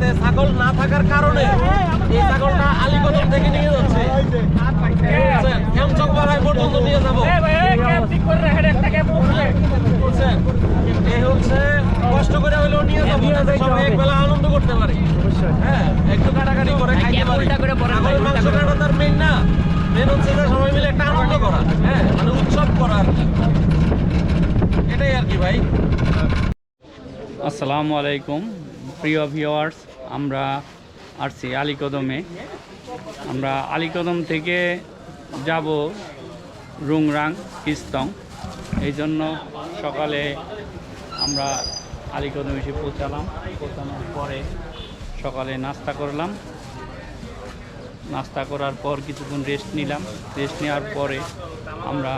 জায়গাতে ছাগল না থাকার কারণে এই ছাগলটা আলীকদম থেকে নিয়ে যাচ্ছে। বুঝছেন? পাড়ায় পর্যন্ত নিয়ে যাব। এই হচ্ছে কষ্ট করে হলেও নিয়ে যাব সবাই একবেলা আনন্দ করতে পারে। হ্যাঁ একটু কাটাকাটি করে খাইতে পারে। ছাগলের মাংস কাটা তার মেন না। মেন হচ্ছে যে সবাই মিলে একটা আনন্দ করা। হ্যাঁ মানে উৎসব করা আর কি। এটাই আর কি ভাই। আসসালামু আলাইকুম। প্রিয় ভিউয়ার্স আমরা আসছি আলীকদমে। আমরা আলীকদম থেকে যাব রুংরাং, কিস্তং। এই জন্য সকালে আমরা আলীকদম এসে পৌঁছালাম। পৌঁছানোর পরে সকালে নাস্তা করলাম। নাস্তা করার পর কিছুক্ষণ রেস্ট নিলাম। রেস্ট নেওয়ার পরে আমরা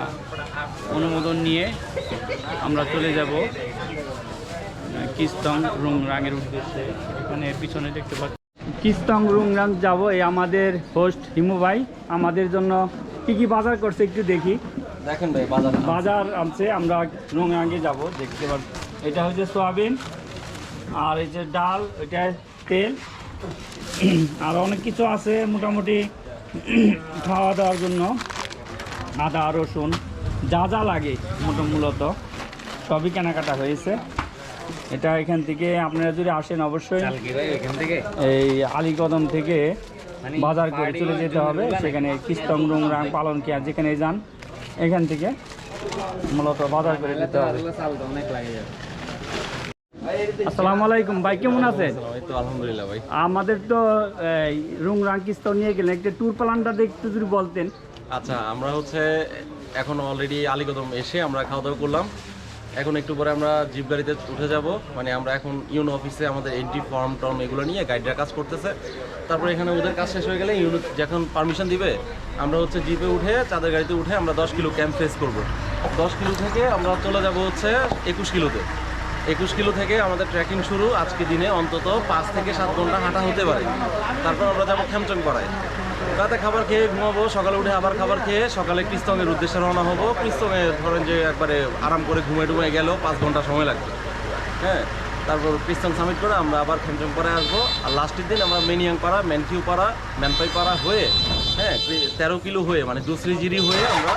অনুমোদন নিয়ে আমরা চলে যাব কিস্তং রুংরাংয়ের উদ্দেশ্যে এখানে পিছনে দেখতে পাচ্ছি কিস্তং রুংরাং যাব এই আমাদের হোস্ট হিমু ভাই। আমাদের জন্য কি কি বাজার করছে একটু দেখি। দেখেন ভাই বাজার বাজার আনছে আমরা রুংরাঙ্গে যাব দেখতে পাচ্ছি। এটা হচ্ছে সোয়াবিন আর এই যে ডাল এটা তেল। আর অনেক কিছু আছে মোটামুটি খাওয়া দাওয়ার জন্য। আদা রসুন যা যা লাগে মোটা মূলত সবই কেনাকাটা হয়েছে। এটা এখান থেকে আপনারা যদি আসেন অবশ্যই এই আলীকদম থেকে বাজার করে চলে যেতে হবে। সেখানে কিস্তং রুংরাং পালন কেয়ার যেখানে যান এখান থেকে মূলত বাজার করে যেতে হবে। আসসালামু আলাইকুম ভাই কেমন আছেন? আলহামদুলিল্লাহ ভাই। আমাদের তো রুংরাং কিস্তং নিয়ে গেলেন। একটা ট্যুর প্ল্যানটা একটু যদি বলতেন। আচ্ছা আমরা হচ্ছে এখন অলরেডি আলীকদম এসে আমরা খাওয়া দাওয়া করলাম। এখন একটু পরে আমরা জিপ গাড়িতে উঠে যাব। মানে আমরা এখন ইউনো অফিসে আমাদের এন্ট্রি ফর্ম টর্ম এগুলো নিয়ে গাইডরা কাজ করতেছে। তারপর এখানে ওদের কাজ শেষ হয়ে গেলে ইউনো যখন পারমিশন দিবে, আমরা হচ্ছে জিপে উঠে, চাঁদের গাড়িতে উঠে আমরা দশ কিলো ক্যাম্প ফেস করব। দশ কিলো থেকে আমরা চলে যাব হচ্ছে একুশ কিলোতে। একুশ কিলো থেকে আমাদের ট্রেকিং শুরু। আজকে দিনে অন্তত পাঁচ থেকে সাত ঘণ্টা হাঁটা হতে পারে। তারপর আমরা যাব খেমচং পাড়ায়। রাতে খাবার খেয়ে ঘুমাবো সকালে উঠে আবার খাবার খেয়ে সকালে কৃস্তঙ্গের উদ্দেশ্যে রওনা হব। কৃস্তঙ্গে ধরেন যে একবারে আরাম করে ঘুমে টুমে গেলেও পাঁচ ঘণ্টা সময় লাগবে। হ্যাঁ তারপর কৃস্তং সামিট করে আমরা আবার খেমচং পাড়ায় আসব। আর লাস্টের দিন আমরা মেনিয়াং পাড়া মেনথিউ পাড়া ম্যানপাই পাড়া হয়ে হ্যাঁ তেরো কিলো হয়ে মানে দুসরি জিরি হয়ে আমরা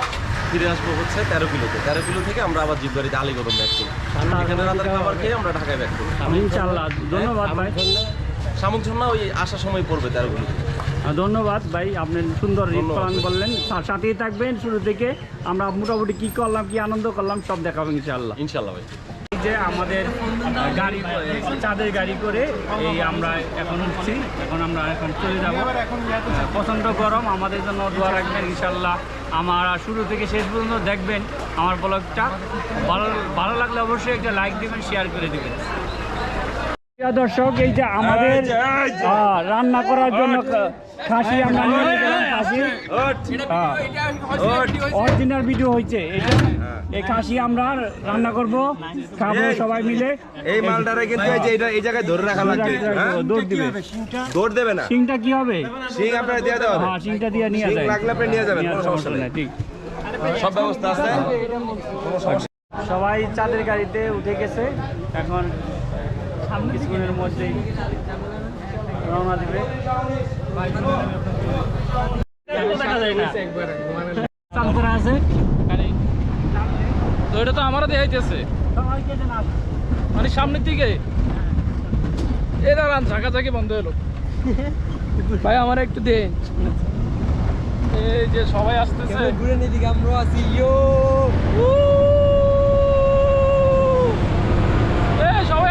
ফিরে আসব হচ্ছে তেরো কিলোতে। তেরো কিলো থেকে আমরা আবার জিপ গাড়িতে আলিগদম ব্যাক করি এখানে রাতের খাবার খেয়ে আমরা ঢাকায় ব্যাক করি ধন্যবাদ ভাই। শামুক ঝর্ণা ওই আসার সময় পড়বে তেরো কিলোতে। ধন্যবাদ। ভাই আপনি সুন্দর রিট। পালন করলেন সা- সাথেই থাকবেন শুরু থেকে। আমরা মোটামুটি কি করলাম কি আনন্দ করলাম সব দেখাবো ইনশাল্লাহ ইনশাল্লাহ ভাই। যে আমাদের গাড়ি চাঁদের গাড়ি করে এই আমরা এখন উঠছি। এখন আমরা এখন চলে যাব। প্রচণ্ড গরম। আমাদের জন্য দোয়া রাখবেন ইনশাল্লাহ আমার শুরু থেকে শেষ পর্যন্ত দেখবেন আমার ব্লগটা। ভালো ভালো লাগলে অবশ্যই একটা লাইক দিবেন শেয়ার করে দিবেন। দর্শক এই যে আমাদের রান্না করার জন্য খাসি আমরা নিয়ে খাসি অরিজিনাল ভিডিও হয়েছে এটা এই খাসি আমরা রান্না করব খাব সবাই মিলে এই মালটারে কিন্তু এই যে এটা এই জায়গায় ধরে রাখা লাগবে হ্যাঁ? দৌড় দিবে দৌড় দেবে না সিংটা কি হবে সিং আপনারা দিয়ে দেওয়া হ্যাঁ সিংটা দিয়ে নিয়ে যায় লাগলে আপনি নিয়ে যাবেন কোনো সমস্যা নেই, ঠিক সব ব্যবস্থা আছে সবাই চাঁদের গাড়িতে উঠে গেছে এখন কিছুক্ষণের মধ্যেই রওনা দিবে। দেখা যায় না। চাঁদপুরা আছে। তো এটা তো আমারও দেখাইতেছে সবাই মানে সামনের দিকে। এ দাঁড়ান ঝাঁকাঝাঁকি বন্ধ হলো। ভাই আমার একটু দেন। এই যে সবাই আসতেছে। ঘুরে নিদিকে আমরা আছি ইয়ো এই সবাই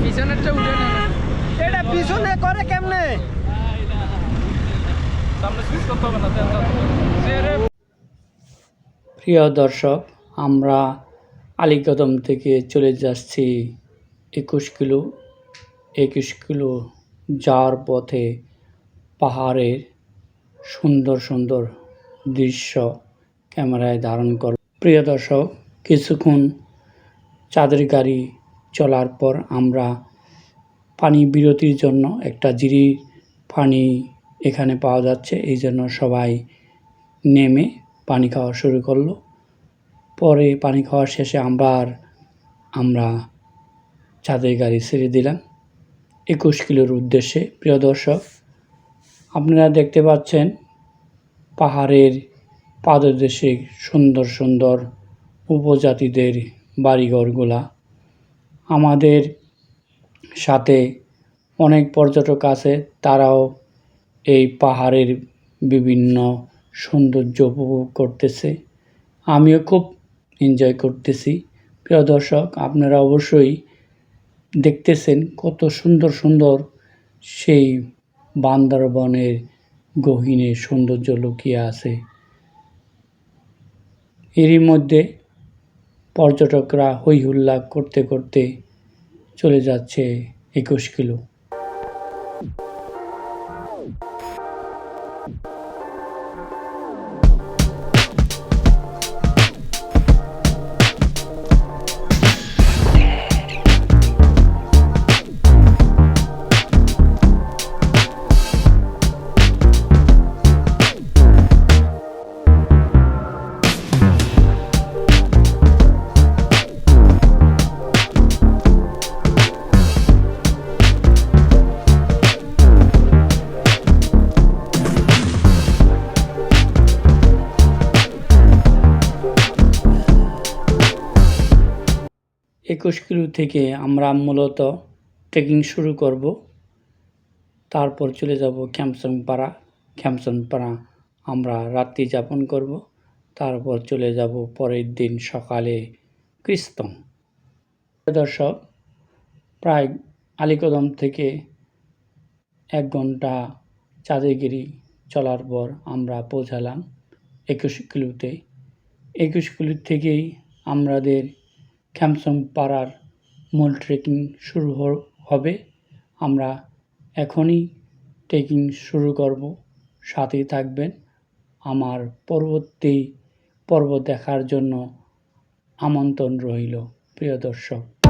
পিছনেরটা উঠে নেন। এটা পিছনে করে কেমনে? সামনে সুইচ করতে হবে না প্রিয় দর্শক আমরা আলীকদম থেকে চলে যাচ্ছি। একুশ কিলো একুশ কিলো যাওয়ার পথে পাহাড়ের সুন্দর সুন্দর দৃশ্য ক্যামেরায় ধারণ কর। প্রিয় দর্শক, কিছুক্ষণ চাঁদের গাড়ি চলার পর আমরা পানি বিরতির জন্য একটা জিরি পানি এখানে পাওয়া যাচ্ছে। এই জন্য সবাই নেমে পানি খাওয়া শুরু করল। পরে পানি খাওয়া শেষে আবার আমরা চাঁদের গাড়ি ছেড়ে দিলাম। একুশ কিলোর উদ্দেশ্যে, প্রিয় দর্শক, আপনারা দেখতে পাচ্ছেন পাহাড়ের পাদদেশে সুন্দর সুন্দর উপজাতিদের বাড়িঘরগুলা। আমাদের সাথে অনেক পর্যটক আছে, তারাও এই পাহাড়ের বিভিন্ন সৌন্দর্য উপভোগ করতেছে। আমিও খুব এনজয় করতেছি। প্রিয় দর্শক, আপনারা অবশ্যই দেখতেছেন কত সুন্দর সুন্দর সেই বান্দরবনের গহীনে সৌন্দর্য লুকিয়ে আছে। এরই মধ্যে পর্যটকরা হৈহুল্লা করতে করতে চলে যাচ্ছে একুশ কিলো। একুশ কিলো থেকে আমরা মূলত ট্রেকিং শুরু করব। তারপর চলে যাব পাড়া পাড়া আমরা রাত্রি যাপন করব। তারপর চলে যাব পরের দিন সকালে কৃস্তং দর্শক, প্রায় আলিকদম থেকে এক ঘণ্টা চাঁদেগিরি চলার পর আমরা পৌঁছালাম একুশ কিলোতে। একুশ কিলো থেকেই আমাদের খ্যামসং পাড়ার মূল ট্রেকিং শুরু হবে। আমরা এখনই ট্রেকিং শুরু করব। সাথে থাকবেন আমার পরবর্তী পর্ব দেখার জন্য আমন্ত্রণ রইল, প্রিয় দর্শক।